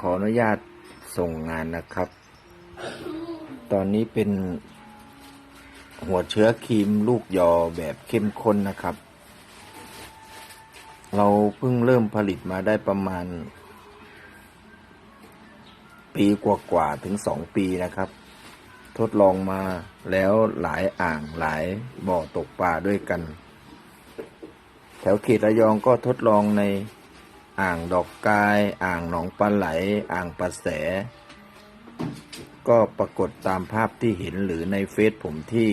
ขออนุญาตส่งงานนะครับ ตอนนี้เป็นหัวเชื้อครีมลูกยอแบบเข้มข้นนะครับ เราเพิ่งเริ่มผลิตมาได้ประมาณ ปีกว่าๆถึงสองปีนะครับ ทดลองมาแล้วหลายอ่างหลายบ่อตกปลาด้วยกัน แถวเขตระยองก็ทดลองใน อ่างดอกกาย อ่างหนองปลาไหล อ่างปลาแส ก็ปรากฏตามภาพที่เห็นหรือในเฟซผมที่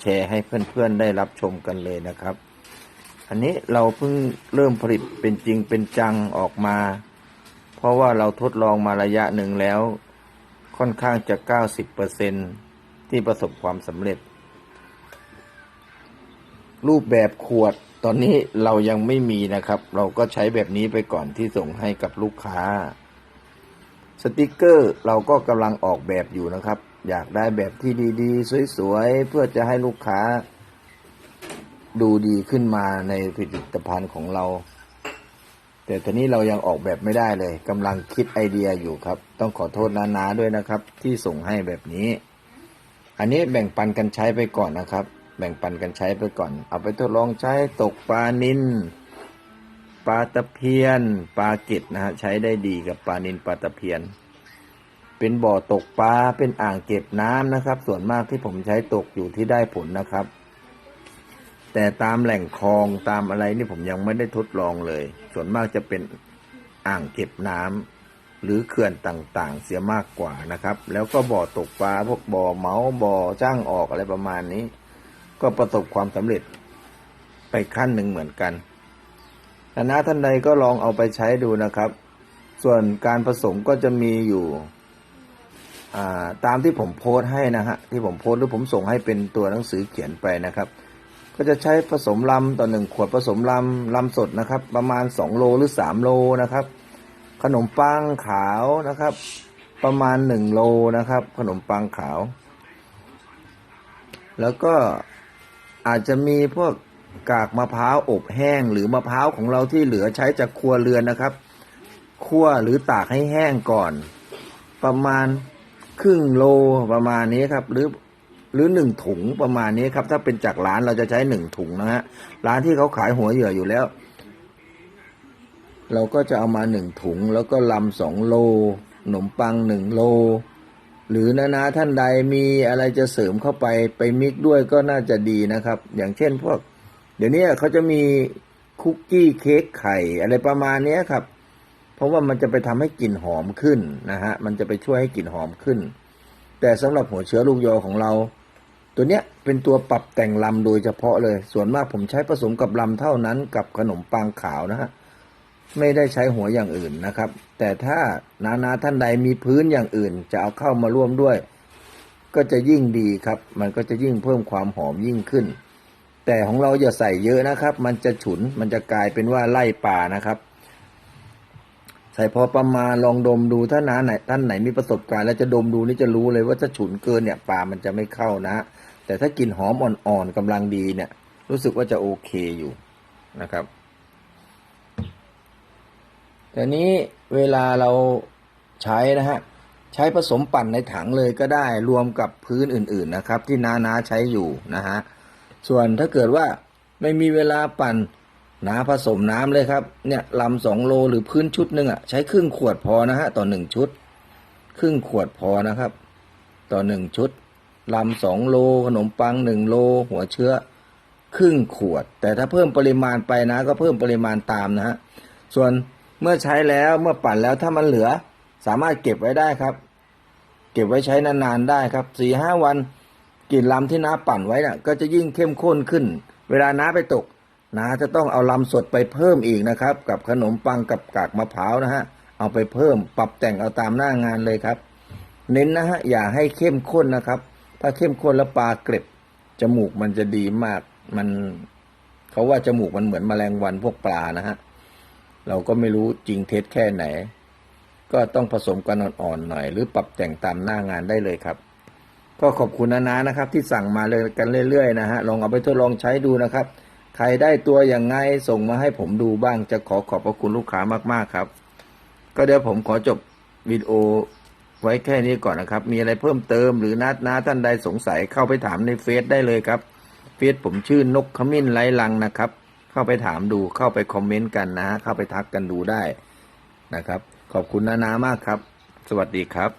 แชร์ให้เพื่อนๆได้รับชมกันเลยนะครับ อันนี้เราเพิ่งเริ่มผลิตเป็นจริงเป็นจังออกมา เพราะว่าเราทดลองมาระยะหนึ่งแล้ว ค่อนข้างจะ 90%ที่ประสบความสำเร็จ รูปแบบขวด ตอนนี้เรายังไม่มีนะครับ เราก็ใช้แบบนี้ไปก่อนที่ส่งให้กับลูกค้า สติกเกอร์เราก็กำลังออกแบบอยู่นะครับ อยากได้แบบที่ดีๆ สวยๆ เพื่อจะให้ลูกค้า ดูดีขึ้นมาในผลิตภัณฑ์ของเรา แต่ตอนนี้เรายังออกแบบไม่ได้เลยกำลังคิดไอเดียอยู่ครับ ต้องขอโทษนาๆด้วยนะครับ ที่ส่งให้แบบนี้ อันนี้แบ่งปันกันใช้ไปก่อนนะครับ แบ่งปันกันใช้ไปก่อน เอาไปทดลองใช้ตกปลานินปลาตะเพียนปลาเก็ดนะฮะใช้ได้ดีกับปลานินปลาตะเพียน เป็นบ่อตกปลาเป็นอ่างเก็บน้ำนะครับ ส่วนมากที่ผมใช้ตกอยู่ที่ได้ผลนะครับ แต่ตามแหล่งคลองตามอะไรนี่ผมยังไม่ได้ทดลองเลย ส่วนมากจะเป็นอ่างเก็บน้ำหรือเขื่อนต่างๆ เสียมากกว่านะครับ แล้วก็บ่อตกปลาพวกบ่อเหมาบ่อจ้างออกอะไรประมาณนี้ ก็ประสบความสำเร็จไปขั้นหนึ่งเหมือนกันคณะท่านใดก็ลองเอาไปใช้ดูนะครับ ส่วนการผสมก็จะมีอยู่าตามที่ผมโพสต์ให้นะฮะที่ผมโพสต์หรือผมส่งให้เป็นตัวหนังสือเขียนไปนะครับ ก็จะใช้ผสมลำต่อหนึ่งขวดผสมลำลำสดนะครับ ประมาณ 2 โลหรือ 3 โลนะครับ ขนมปังขาวนะครับ ประมาณ 1 โลนะครับ ขนมปังขาว แล้วก็ อาจจะมีพวกกากมะพร้าวอบแห้งหรือมะพร้าวของเราที่เหลือใช้จากครัวเรือนนะครับคั่วหรือตากให้แห้งก่อน ประมาณครึ่งโลประมาณนี้ครับหรือหรือหนึ่งถุงประมาณนี้ครับ ถ้าเป็นจากร้านเราจะใช้หนึ่งถุงนะฮะร้านที่เขาขายหัวเหยื่ออยู่แล้ว เราก็จะเอามาหนึ่งถุง แล้วก็ลำสองโลขนมปังหนึ่งโล หรือนานาท่านใดมีอะไรจะเสริมเข้าไปไปมิกด้วยก็น่าจะดีนะครับ อย่างเช่นพวก เดี๋ยวนี้เขาจะมีคุกกี้เค้กไข่อะไรประมาณนี้ครับ เพราะว่ามันจะไปทำให้กลิ่นหอมขึ้นนะฮะมันจะไปช่วยให้กลิ่นหอมขึ้น แต่สำหรับหัวเชื้อลูกยอของเรา ตัวเนี้ยเป็นตัวปรับแต่งลำโดยเฉพาะเลย ส่วนมากผมใช้ผสมกับลำเท่านั้นกับขนมปังขาวนะฮะ ไม่ได้ใช้หัวอย่างอื่นนะครับ แต่ถ้านานาท่านใดมีพื้นอย่างอื่น จะเอาเข้ามาร่วมด้วย ก็จะยิ่งดีครับ มันก็จะยิ่งเพิ่มความหอมยิ่งขึ้น แต่ของเราอย่าใส่เยอะนะครับ มันจะฉุนมันจะกลายเป็นว่าไล่ป่านะครับ ใส่พอประมาณลองดมดูถ้านาไหนท่านไหนมีประสบการณ์แล้วจะดมดูนี่จะรู้เลยว่าถ้าฉุนเกินเนี่ยปลามันจะไม่เข้านะ แต่ถ้ากลิ่นหอมอ่อนๆกำลังดีเนี่ย รู้สึกว่าจะโอเคอยู่นะครับ แต่นี้เวลาเราใช้นะฮะใช้ผสมปั่นในถังเลยก็ได้รวมกับพื้นอื่นๆนะครับ ที่นานาใช้อยู่นะฮะส่วนถ้าเกิดว่าไม่มีเวลาปั่นนาผสมน้ำเลยครับเนี่ยลำสองโลหรือพื้นชุดหนึ่งอะใช้ครึ่งขวดพอนะฮะต่อหนึ่งชุด ครึ่งขวดพอนะครับ ต่อหนึ่งชุดลำสองโลขนมปังหนึ่งโล หัวเชื้อ ครึ่งขวด แต่ถ้าเพิ่มปริมาณไปนะ ก็เพิ่มปริมาณตามนะฮะส่วน เมื่อใช้แล้วเมื่อปั่นแล้วถ้ามันเหลือ สามารถเก็บไว้ได้ครับ เก็บไว้ใช้นานๆได้ครับสี่ห้าวันกลิ่นลำที่น้าปั่นไว้น่ะ ก็จะยิ่งเข้มข้นขึ้น เวลาน้าไปตกน้าจะต้องเอาลำสดไปเพิ่มอีกนะครับ กับขนมปังกับกากมะพร้าวนะฮะเอาไปเพิ่มปรับแต่งเอาตามหน้างานเลยครับ เน้นนะฮะอย่าให้เข้มข้นนะครับ ถ้าเข้มข้นแล้วปลาเกล็บจมูกมันจะดีมากมันเขาว่าจมูกมันเหมือนแมลงวันพวกปลานะฮะ เราก็ไม่รู้จริงเท็จแค่ไหน ก็ต้องผสมกันอ่อนๆหน่อย หรือปรับแต่งตามหน้างานได้เลยครับ ก็ขอบคุณนานานะครับ ที่สั่งมาเลยกันเรื่อยๆนะฮะลองเอาไปทดลองใช้ดูนะครับ ใครได้ตัวอย่างไงส่งมาให้ผมดูบ้างจะขอขอบพระคุณลูกค้ามากๆครับ ก็เดี๋ยวผมขอจบวิดีโอไว้แค่นี้ก่อนนะครับ มีอะไรเพิ่มเติมหรือนัดนาท่านใดสงสัยเข้าไปถามในเฟซได้เลยครับ เฟซผมชื่อนกขมิ้นไร้ลังนะครับ เข้าไปถามดูเข้าไปคอมเมนต์กันนะฮะเข้าไปทักกันดูได้นะครับ ขอบคุณนา นามากครับ สวัสดีครับ